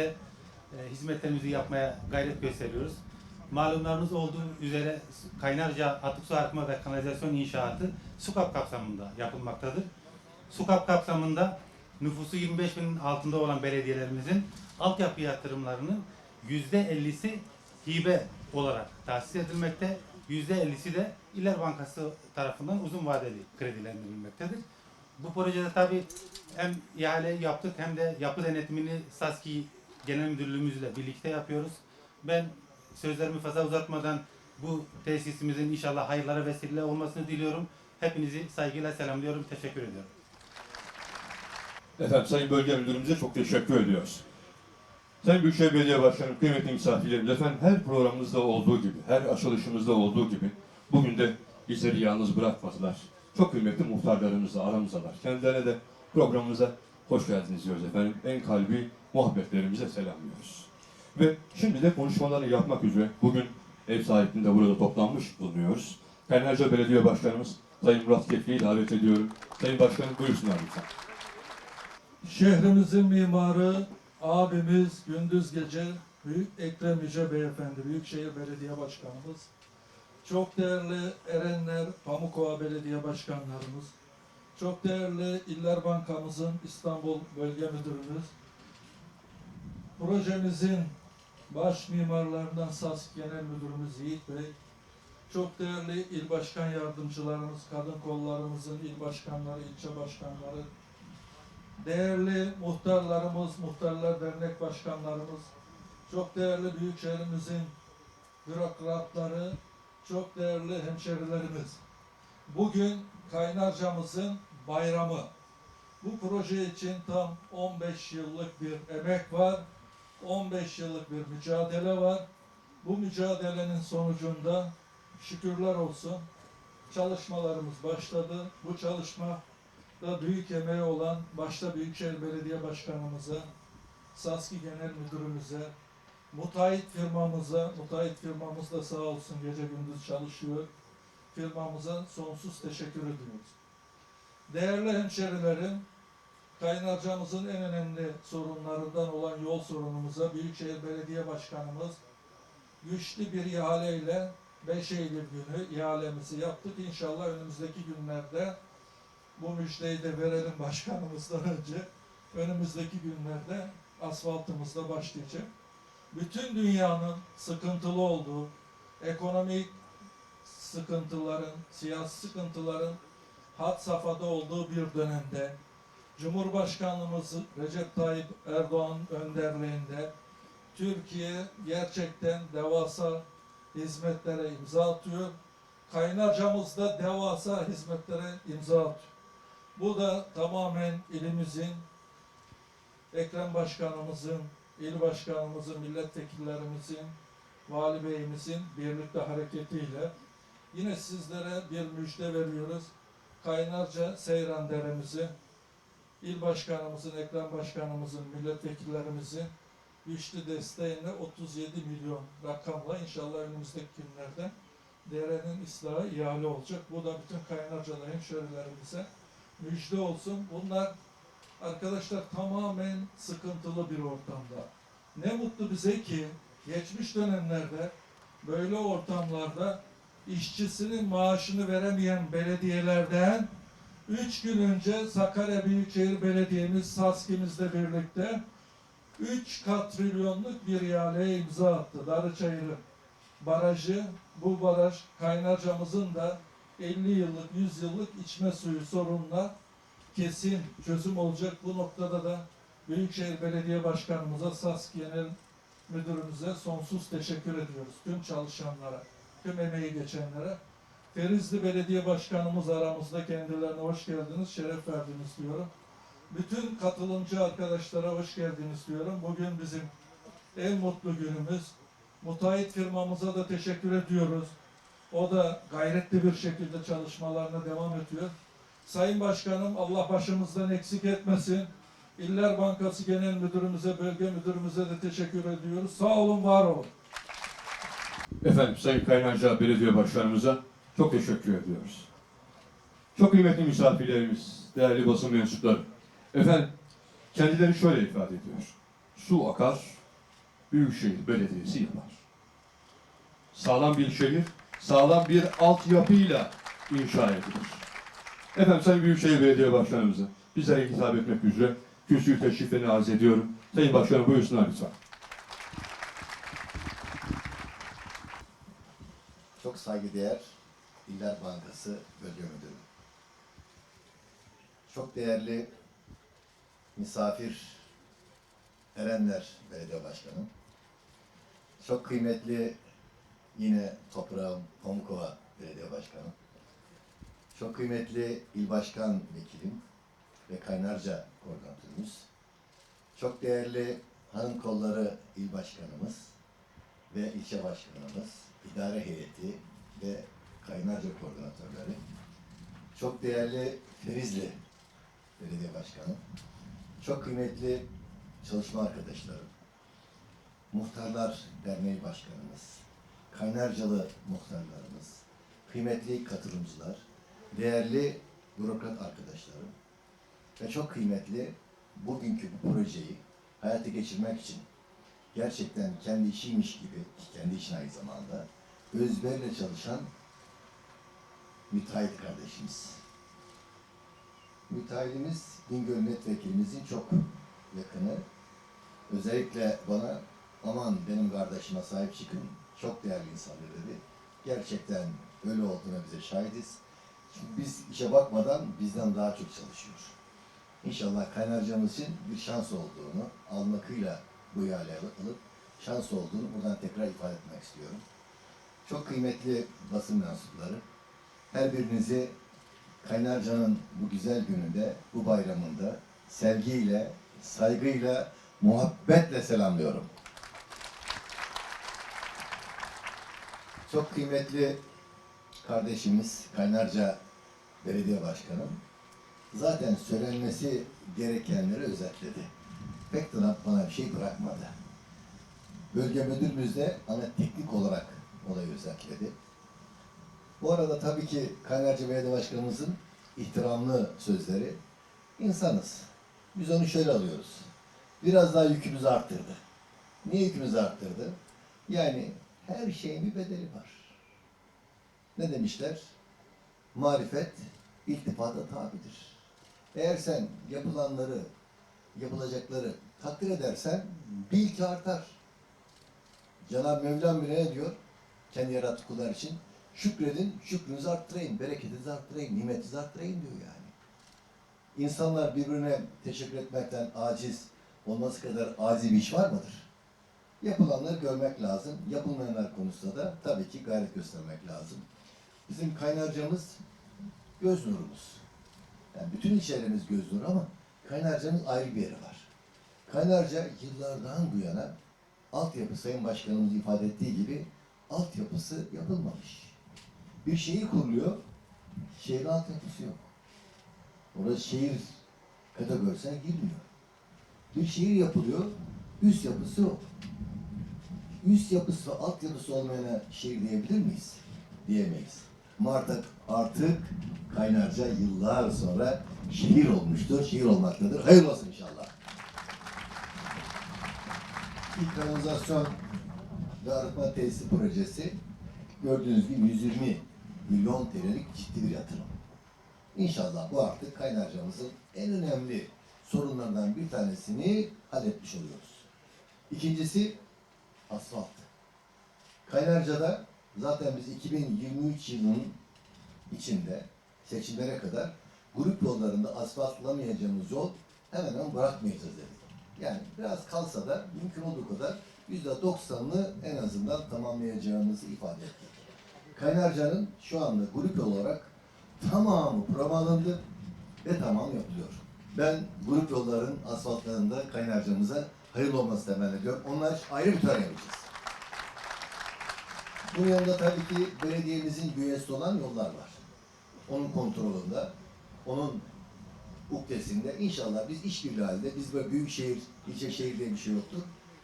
birlikte e, hizmetlerimizi yapmaya gayret gösteriyoruz. Malumlarınız olduğu üzere Kaynarca Atık Su Arıtma ve Kanalizasyon İnşaatı SUKAP kapsamında yapılmaktadır. SUKAP kapsamında nüfusu 25 binin altında olan belediyelerimizin altyapı yatırımlarının %50'si hibe olarak tahsis edilmekte, %50'si de İller Bankası tarafından uzun vadeli kredilendirilmektedir. Bu projede tabii hem ihale yaptık hem de yapı denetimini SASKİ Genel Müdürlüğümüzle birlikte yapıyoruz. Ben sözlerimi fazla uzatmadan bu tesisimizin inşallah hayırlara vesile olmasını diliyorum. Hepinizi saygıyla selamlıyorum. Teşekkür ediyorum. Efendim Sayın Bölge Müdürümüze çok teşekkür ediyoruz. Sayın Büyükşehir Belediye Başkanım, kıymetli misafirlerimiz efendim her programımızda olduğu gibi, her açılışımızda olduğu gibi bugün de bizleri yalnız bırakmadılar. Çok kıymetli muhtarlarımız da aramızdalar. Kendilerine de programımıza hoş geldiniz diyoruz efendim. En kalbi muhabbetlerimize selamlıyoruz. Ve şimdi de konuşmalarını yapmak üzere bugün ev sahipliğinde burada toplanmış bulunuyoruz. Kaynarca Belediye Başkanımız Sayın Murat Kefli'yi davet ediyorum. Sayın Başkanım buyursunlar lütfen. Şehrimizin mimarı abimiz Gündüz Gece Büyük Ekrem Yüce Beyefendi, Büyükşehir Belediye Başkanımız, çok değerli Erenler Pamukova Belediye Başkanlarımız, çok değerli İller Bankamızın İstanbul Bölge Müdürümüz, projemizin baş mimarlarından SAS Genel Müdürümüz Yiğit Bey, çok değerli il başkan yardımcılarımız, kadın kollarımızın il başkanları, ilçe başkanları, değerli muhtarlarımız, muhtarlar dernek başkanlarımız, çok değerli büyükşehirimizin bürokratları, çok değerli hemşerilerimiz. Bugün Kaynarcamızın bayramı. Bu proje için tam 15 yıllık bir emek var. 15 yıllık bir mücadele var. Bu mücadelenin sonucunda şükürler olsun çalışmalarımız başladı. Bu çalışma da büyük emeği olan başta Büyükşehir Belediye Başkanımıza, Saski Genel Müdürümüze, Mutayit firmamıza, Mutayit firmamız da sağ olsun gece gündüz çalışıyor. Firmamıza sonsuz teşekkür ediyoruz. Değerli hemşerilerim, Kaynarcamızın en önemli sorunlarından olan yol sorunumuza Büyükşehir Belediye Başkanımız güçlü bir ihaleyle 5 Eylül günü ihalemizi yaptık. İnşallah önümüzdeki günlerde bu müjdeyi de verelim başkanımızdan önce. Önümüzdeki günlerde asfaltımızda başlayacak. Bütün dünyanın sıkıntılı olduğu, ekonomik sıkıntıların, siyasi sıkıntıların had safhada olduğu bir dönemde Cumhurbaşkanlığımız Recep Tayyip Erdoğan önderliğinde Türkiye gerçekten devasa hizmetlere imza atıyor. Kaynarcamızda devasa hizmetlere imza atıyor. Bu da tamamen ilimizin, Ekrem Başkanımızın, il başkanımızın, milletvekillerimizin, vali beyimizin birlikte hareketiyle yine sizlere bir müjde veriyoruz. Kaynarca Seyran Deremizi, il başkanımızın, Ekrem başkanımızın, milletvekillerimizin güçlü desteğiyle 37 milyon rakamla inşallah önümüzdeki günlerde derenin ıslahı ihale olacak. Bu da bütün Kaynarcalı hemşerilerimize müjde olsun. Bunlar arkadaşlar tamamen sıkıntılı bir ortamda. Ne mutlu bize ki geçmiş dönemlerde böyle ortamlarda işçisinin maaşını veremeyen belediyelerden 3 gün önce Sakarya Büyükşehir Belediye'miz SASK'imizle birlikte 3 katrilyonluk bir ihaleye imza attı. Darıçayırı barajı, bu baraj Kaynarcamızın da 50 yıllık, 100 yıllık içme suyu sorununa kesin çözüm olacak. Bu noktada da Büyükşehir Belediye Başkanımıza, SAS Müdürümüze sonsuz teşekkür ediyoruz. Tüm çalışanlara, tüm emeği geçenlere. Ferizli Belediye Başkanımız aramızda kendilerine hoş geldiniz, şeref verdiniz diyorum. Bütün katılımcı arkadaşlara hoş geldiniz diyorum. Bugün bizim en mutlu günümüz. Mutayit firmamıza da teşekkür ediyoruz. O da gayretli bir şekilde çalışmalarına devam ediyor. Sayın Başkanım Allah başımızdan eksik etmesin. İller Bankası Genel Müdürümüze, Bölge Müdürümüze de teşekkür ediyoruz. Sağ olun, var olun. Efendim Sayın Kaynarca Belediye Başkanımıza çok teşekkür ediyoruz. Çok kıymetli misafirlerimiz, değerli basın mensupları. Efendim kendileri şöyle ifade ediyor. Su akar, Büyükşehir Belediyesi yapar. Sağlam bir şehir, sağlam bir altyapıyla inşa edilir. Efendim Sayın Büyükşehir Belediye Başkanımıza bizlere hitap etmek üzere kürsüyü teşriflerini arz ediyorum. Sayın Başkanım buyursunlar lütfen. Çok saygıdeğer İller Bankası Bölge Müdürü. Çok değerli misafir Erenler Belediye Başkanı. Çok kıymetli yine toprağım Pamukova Belediye Başkanı. Çok kıymetli İl Başkan Vekilim ve Kaynarca Koordinatörümüz. Çok değerli Hanım Kolları İl Başkanımız ve ilçe başkanımız, idare heyeti ve kaynarca koordinatörleri, çok değerli Ferizli Belediye Başkanı, çok kıymetli çalışma arkadaşlarım, Muhtarlar Derneği Başkanımız, Kaynarcalı muhtarlarımız, kıymetli katılımcılar, değerli bürokrat arkadaşlarım ve çok kıymetli bugünkü bu projeyi hayata geçirmek için gerçekten kendi işiymiş gibi, kendi işin aynı zamanda, özverle çalışan müteahhit kardeşimiz. Müteahhitimiz Bingöl Milletvekilimizin çok yakını. Özellikle bana aman benim kardeşime sahip çıkın, çok değerli insanlar dedi. Gerçekten öyle olduğuna bize şahidiz. Çünkü biz işe bakmadan bizden daha çok çalışıyor. İnşallah kaynarcamız için bir şans olduğunu, almakıyla bu ihale alıp şans olduğunu buradan tekrar ifade etmek istiyorum. Çok kıymetli basın mensupları, her birinizi Kaynarca'nın bu güzel gününde, bu bayramında sevgiyle, saygıyla, muhabbetle selamlıyorum. Çok kıymetli kardeşimiz Kaynarca Belediye Başkanım zaten söylenmesi gerekenleri özetledi. De bana bir şey bırakmadı. Bölge müdürümüz de ana teknik olarak olayı özetledi. Bu arada tabii ki Kaynarca Belediye Başkanımızın ihtiramlı sözleri insanız. Biz onu şöyle alıyoruz. Biraz daha yükümüzü arttırdı. Niye yükümüzü arttırdı? Yani her şeyin bir bedeli var. Ne demişler? Marifet iltifata tabidir. Eğer sen yapılanları, yapılacakları takdir edersen bil ki artar. Cenab-ı Mevlam bile ne diyor? Kendi yarattığı kullar için şükredin, şükrünüzü arttırayım, bereketinizi arttırayım, nimetinizi arttırayım diyor yani. İnsanlar birbirine teşekkür etmekten aciz olması kadar aciz bir iş var mıdır? Yapılanları görmek lazım. Yapılmayanlar konusunda da tabii ki gayret göstermek lazım. Bizim kaynarcamız göz nurumuz. Yani bütün içerimiz göz nuru ama kaynarcamız ayrı bir yeri var. Kaynarca yıllardan bu yana altyapı Sayın Başkanımız ifade ettiği gibi altyapısı yapılmamış. Bir şehir kuruluyor, şehrin altyapısı yok. Orası şehir kategorisine girmiyor. Bir şehir yapılıyor, üst yapısı yok. Üst yapısı ve altyapısı olmayana şehir diyebilir miyiz? Diyemeyiz. Artık, artık Kaynarca yıllar sonra şehir olmuştur, şehir olmaktadır. Hayırlı olsun inşallah. İlk kanalizasyon ve arıtma tesisi projesi gördüğünüz gibi 120 milyon TL'lik ciddi bir yatırım. İnşallah bu artık kaynarcamızın en önemli sorunlarından bir tanesini halletmiş oluyoruz. İkincisi asfalt. Kaynarca'da zaten biz 2023 yılının içinde seçimlere kadar grup yollarında asfaltlamayacağımız yol hemen hemen bırakmayacağız dedik. Yani biraz kalsa da mümkün olduğu kadar yüzde doksanını en azından tamamlayacağımızı ifade ettik. Kaynarca'nın şu anda grup yol olarak tamamı alındı ve tamam yapılıyor. Ben grup yolların asfaltlarında Kaynarca'mıza hayırlı olması temenni ediyorum. Onlar ayrı bir tören yapacağız. Bunun yanında tabii ki belediyemizin bünyesinde olan yollar var. Onun kontrolünde, onun uktesinde inşallah biz işbirliği halinde, biz böyle büyük şehir, ilçe şehir diye bir şey yoktur.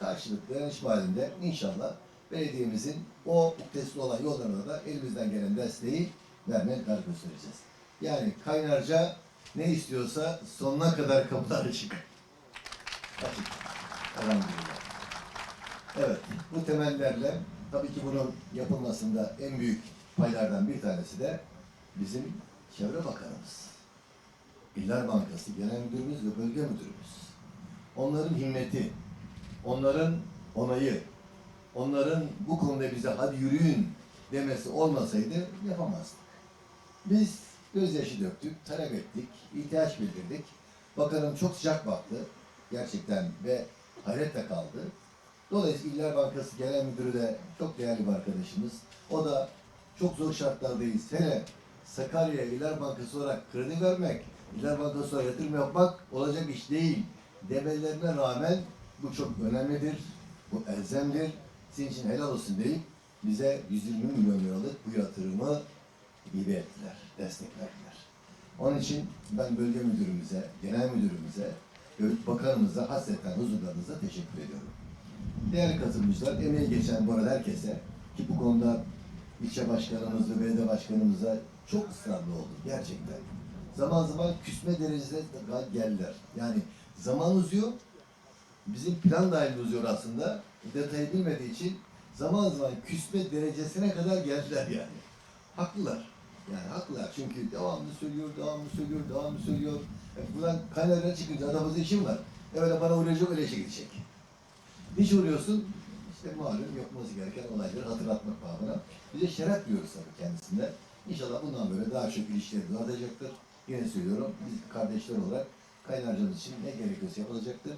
Karşılıklı dayanışma halinde inşallah belediyemizin o uktesinde olan yollarına da elimizden gelen desteği vermeye gayret göstereceğiz. Yani Kaynarca ne istiyorsa sonuna kadar kapılar açık. Açık. Evet, bu temellerle tabii ki bunun yapılmasında en büyük paylardan bir tanesi de bizim Çevre Bakanımız. İller Bankası Genel Müdürümüz ve Bölge Müdürümüz. Onların himmeti, onların onayı, onların bu konuda bize hadi yürüyün demesi olmasaydı yapamazdık. Biz gözyaşı döktük, talep ettik, ihtiyaç bildirdik. Bakanım çok sıcak baktı gerçekten ve hayretle kaldı. Dolayısıyla İller Bankası Genel Müdürü de çok değerli bir arkadaşımız. O da çok zor şartlardayız. Hele Sakarya İller Bankası olarak kredi vermek, İller Bankası olarak yatırım yapmak olacak iş değil demelerine rağmen bu çok önemlidir, bu elzemdir. Sizin için helal olsun deyip bize 120 milyon liralık bu yatırımı hibe ettiler, destek. Onun için ben bölge müdürümüze, genel müdürümüze, bakanımıza hasretten huzurlarınıza teşekkür ediyorum. Değerli katılımcılar, emeği geçen bu arada herkese ki bu konuda ilçe başkanımız ve belediye başkanımıza çok ısrarlı oldu gerçekten. Zaman zaman küsme derecesine de geldiler. Yani zaman uzuyor, bizim plan dahilinde uzuyor aslında. Detayı bilmediği için zaman zaman küsme derecesine kadar geldiler yani. Haklılar. Yani haklılar çünkü devamlı söylüyor, devamlı söylüyor, devamlı söylüyor. E, buradan kaynarına çıkınca adamızın işim var. E öyle bana uğrayacak, öyle işe gidecek. Hiç uğruyorsun, işte malum yapılması gereken olayları hatırlatmak babına. Bize şeref diyoruz tabii kendisinde. İnşallah bundan böyle daha çok ilişkilerimiz artacaktır. Yine söylüyorum, biz kardeşler olarak kaynarcamız için ne gerekiyorsa yapılacaktır.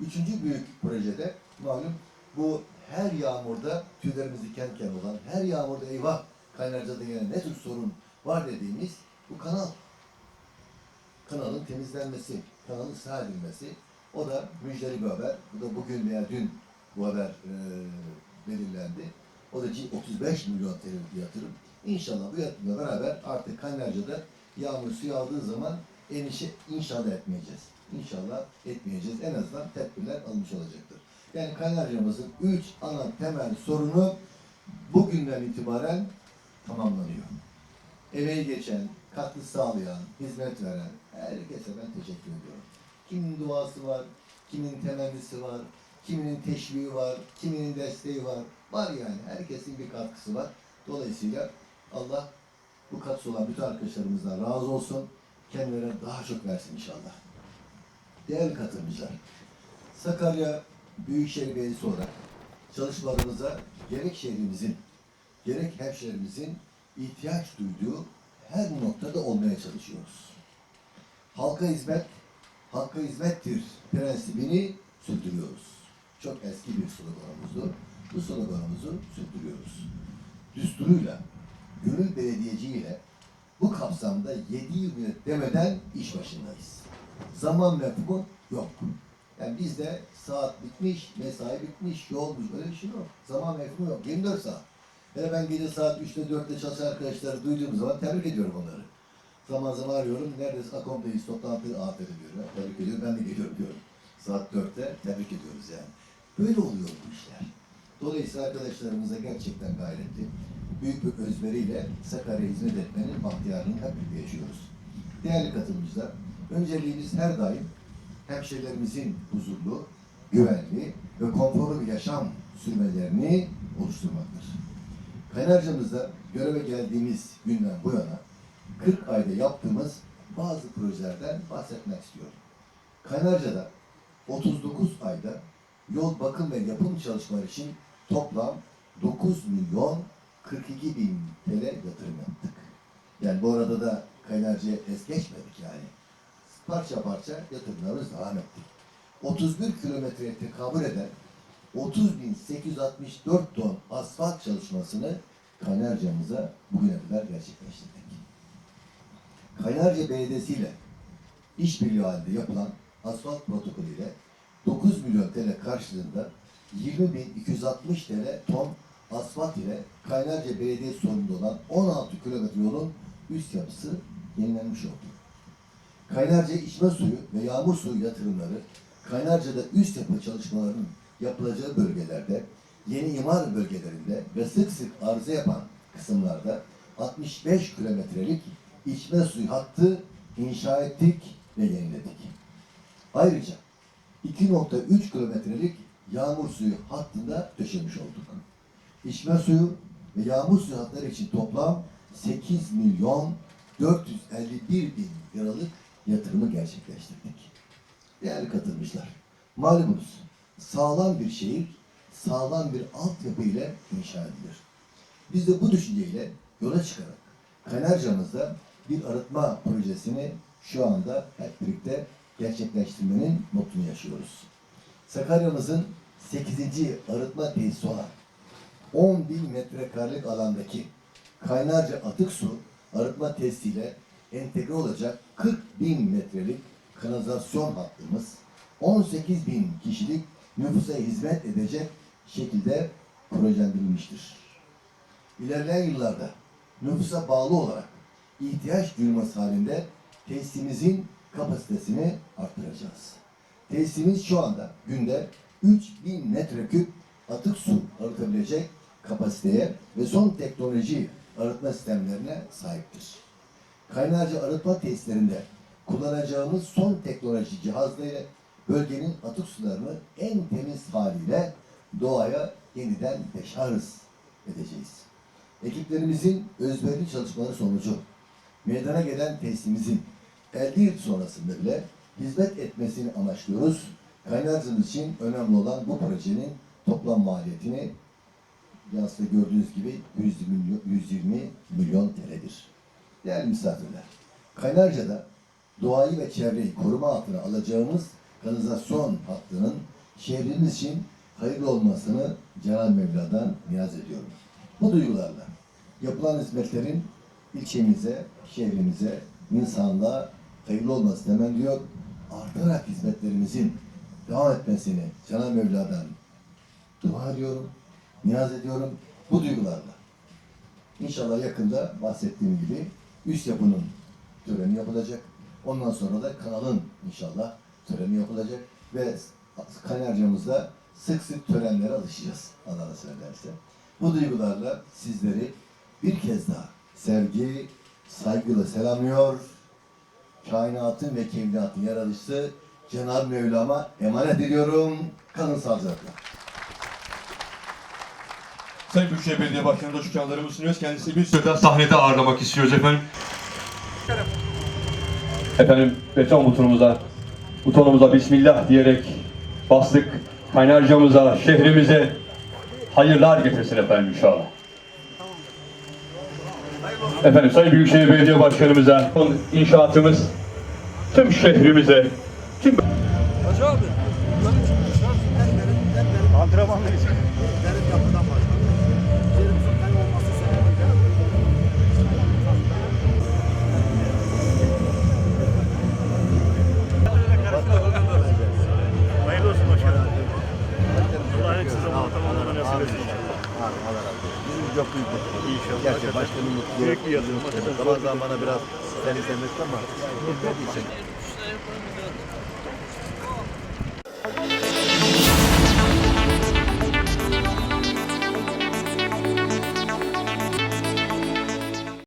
Üçüncü büyük projede malum bu her yağmurda tüylerimiz diken diken olan, her yağmurda eyvah kaynarcada yine ne tür sorun var dediğimiz bu kanal. Kanalın temizlenmesi, kanalın ıslah edilmesi. O da müjdeli bir haber. Bu da bugün veya dün bu haber e, belirlendi. O da 35 milyon TL bir yatırım. İnşallah bu yatırımla beraber artık Kaynarca'da yağmur suyu aldığı zaman endişe inşallah etmeyeceğiz. İnşallah etmeyeceğiz. En azından tedbirler alınmış olacaktır. Yani Kaynarca'mızın üç ana temel sorunu bugünden itibaren tamamlanıyor. Emeği geçen, katkı sağlayan, hizmet veren herkese ben teşekkür ediyorum. Kimin duası var, kimin temennisi var, kiminin teşviği var, kiminin desteği var. Var yani, herkesin bir katkısı var. Dolayısıyla Allah bu katkısı olan bütün arkadaşlarımızdan razı olsun. Kendilerine daha çok versin inşallah. Değerli katılımcılar, Sakarya Büyükşehir Belediyesi olarak çalışmalarımıza gerek şehrimizin, gerek hemşehrimizin ihtiyaç duyduğu her noktada olmaya çalışıyoruz. Halka hizmet, halka hizmettir prensibini sürdürüyoruz. Çok eski bir sloganımızdı. Bu sloganımızı sürdürüyoruz. Düsturuyla, gönül belediyeciyle bu kapsamda 7 yıl demeden iş başındayız. Zaman mefhumu yok. Yani bizde saat bitmiş, mesai bitmiş, yol bitmiş, öyle bir şey yok. Zaman mefhumu yok. 24 saat. Hele ben gece saat 3'te 4'te çalışan arkadaşları duyduğum zaman tebrik ediyorum onları. Zaman zaman arıyorum, neredeyse akomdeyiz, toplantı afet ediyorum. Tebrik ediyorum, ben de geliyorum diyorum. Saat 4'te tebrik ediyoruz yani. Böyle oluyor bu işler. Dolayısıyla arkadaşlarımıza gerçekten gayretli, büyük bir özveriyle Sakarya hizmet etmenin bahtiyarını hep birlikte yaşıyoruz. Değerli katılımcılar, önceliğimiz her daim hemşehrilerimizin huzurlu, güvenli ve konforlu bir yaşam sürmelerini oluşturmaktır. Kaynarcamızda göreve geldiğimiz günden bu yana 40 ayda yaptığımız bazı projelerden bahsetmek istiyorum. Kaynarca'da 39 ayda yol bakım ve yapım çalışmaları için toplam 9 milyon 42 bin TL yatırım yaptık. Yani bu arada da Kaynarca'ya es geçmedik yani. Parça parça yatırımlarımız devam ettik. 31 kilometreye tekabül eden 30.864 ton asfalt çalışmasını Kaynarca'mıza bugüne kadar gerçekleştirdik. Kaynarca Belediyesi ile işbirliği halinde yapılan asfalt protokolüyle 9 milyon TL karşılığında 20.260 TL ton asfalt ile Kaynarca Belediyesi sorumlu olan 16 kilometre yolun üst yapısı yenilenmiş oldu. Kaynarca içme suyu ve yağmur suyu yatırımları, Kaynarca'da üst yapı çalışmalarının yapılacağı bölgelerde, yeni imar bölgelerinde ve sık sık arıza yapan kısımlarda 65 kilometrelik içme suyu hattı inşa ettik ve yeniledik. Ayrıca 2.3 kilometrelik yağmur suyu hattında döşemiş olduk. İçme suyu ve yağmur suyu hatları için toplam 8 milyon 451 bin liralık yatırımı gerçekleştirdik. Değerli katılmışlar, malumunuz sağlam bir şehir, sağlam bir altyapı ile inşa edilir. Biz de bu düşünceyle yola çıkarak Kaynarca'mızda bir arıtma projesini şu anda hep birlikte gerçekleştirmenin mutluluğunu yaşıyoruz. Sakarya'mızın 8. arıtma tesisi olan 10 bin metrekarelik alandaki Kaynarca atık su arıtma tesisiyle entegre olacak 40 bin metrelik kanalizasyon hattımız 18 bin kişilik nüfusa hizmet edecek şekilde projelendirilmiştir. İlerleyen yıllarda nüfusa bağlı olarak ihtiyaç duyulması halinde tesisimizin kapasitesini arttıracağız. Tesisimiz şu anda günde 3000 metreküp atık su arıtabilecek kapasiteye ve son teknoloji arıtma sistemlerine sahiptir. Kaynarca arıtma tesislerinde kullanacağımız son teknoloji cihazları bölgenin atık sularını en temiz haliyle doğaya yeniden deşarj edeceğiz. Ekiplerimizin özverili çalışmaları sonucu meydana gelen tesisimizin 50 yıl sonrasında bile hizmet etmesini amaçlıyoruz. Kaynarca'nın için önemli olan bu projenin toplam maliyetini yansıda gördüğünüz gibi 120 milyon, 120 milyon TL'dir. Değerli misafirler, Kaynarca'da doğayı ve çevreyi koruma altına alacağımız kanalizasyon hattının şehrimiz için hayırlı olmasını Cenab-ı Mevla'dan niyaz ediyorum. Bu duygularla yapılan hizmetlerin ilçemize, şehrimize, insanlığa hayırlı olması temenniyor. Artarak hizmetlerimizin devam etmesini Cenab-ı Mevla'dan dua ediyorum, niyaz ediyorum bu duygularla. İnşallah yakında bahsettiğim gibi üst yapının töreni yapılacak. Ondan sonra da kanalın inşallah töreni yapılacak ve Kaynarca'mızda sık sık törenlere alışacağız Allah ederse. Bu duygularla sizleri bir kez daha sevgi, saygıyla selamlıyor. Kainatın ve kainatın yaratıcısı Cenab-ı Mevlam'a emanet ediyorum. Kalın sağlıcakla. Sayın Büyükşehir Belediye Başkanı da şükranlarımı sunuyoruz. Kendisini bir süre daha sahnede ağırlamak istiyoruz efendim. Efendim beton butonumuza, butonumuza Bismillah diyerek bastık. Kaynarcamıza, şehrimize hayırlar getirsin efendim inşallah. Efendim Sayın Büyükşehir Belediye Başkanımıza, inşaatımız tüm şehrimize, tüm Hayırlı